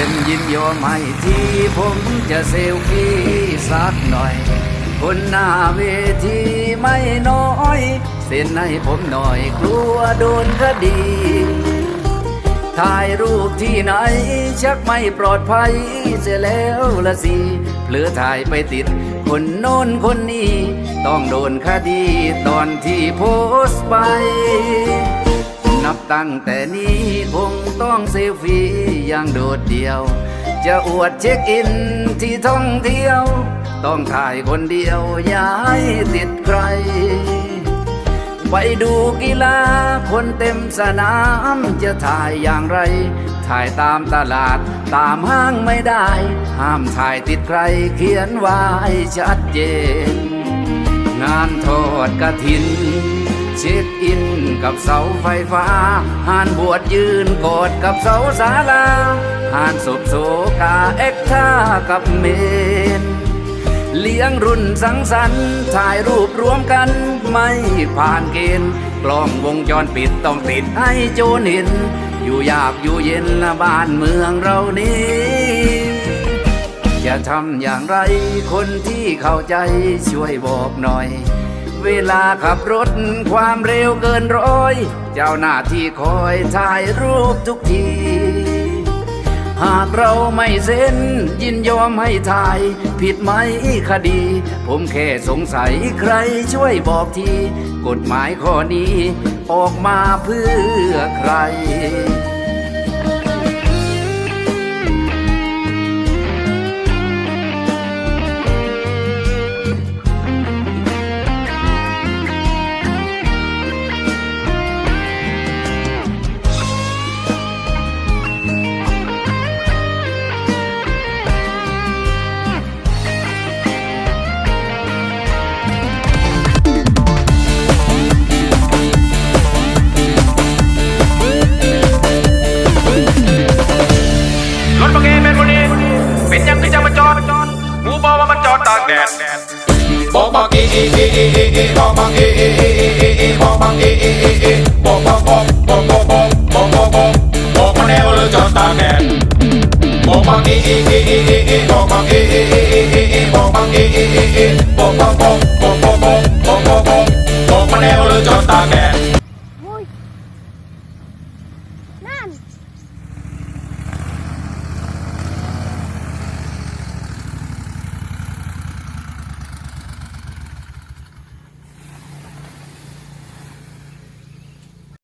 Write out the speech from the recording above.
คุณยินยอมให้ที่ผมจะเซลฟี่สักหน่อย คนหน้าเวทีไม่น้อย เซ็นให้ผมหน่อยกลัวโดนคดีถ่ายรูปที่ไหน ชักไม่ปลอดภัยเสียแล้วละสิเผลอถ่ายไปติด คนโน้นคนนี้ ต้องโดนคดีตอนที่โพสต์ไป นับตั้งแต่นี้คงต้องเซลฟี่อย่างโดดเดี่ยว จะอวดเช็คอินที่ท่องเที่ยว ต้องถ่ายคนเดียวอย่าให้ติดใคร ไปดูกีฬาคนเต็มสนามจะถ่ายอย่างไร ถ่ายตามตลาดตามห้างไม่ได้ ห้ามถ่ายติดใครเขียนไว้ชัดเจน งานทอดกระถิน ช็คอินกับเสาไฟฟ้าหานบวชยืนกอดกับเสาศาลาหานศพโศกาเอ็กท่ากับเมนเลี้ยงรุ่นสังสรรค์ถ่ายรูปรวมกันไม่ผ่านเกณฑ์กล้องวงจรปิดต้องติดให้โจรเห็น อยู่ยากอยู่เย็นละบ้านเมืองเรานี้จะทำอย่างไรคนที่เข้าใจช่วยบอกหน่อย เวลาขับรถความเร็วเกินร้อย เจ้าหน้าที่คอยถ่ายรูปทุกที หากเราไม่เซ็นยินยอมให้ถ่าย ผิดไหมคดี ผมแค่สงสัยใครช่วยบอกที กฎหมายข้อนี้ ออกมาเพื่อใครร ตากแดดบอกบังเอเอเอเอเอบอกบังเอเอเอเอเอเบอกบังเอเอเอเอบอกบอกบอกบอกบอกบอกบอกบอกบอกบอกมาแนวเลยจอนตากแดดบอกบังเอเอเอเอเอเอบอกบังเอเอเอเอเอเอบอกบังเอเอเอเอบอกบอกบอกบอกบอกบอกบอกบอกบอกมาแนวเลยจอนตากแดด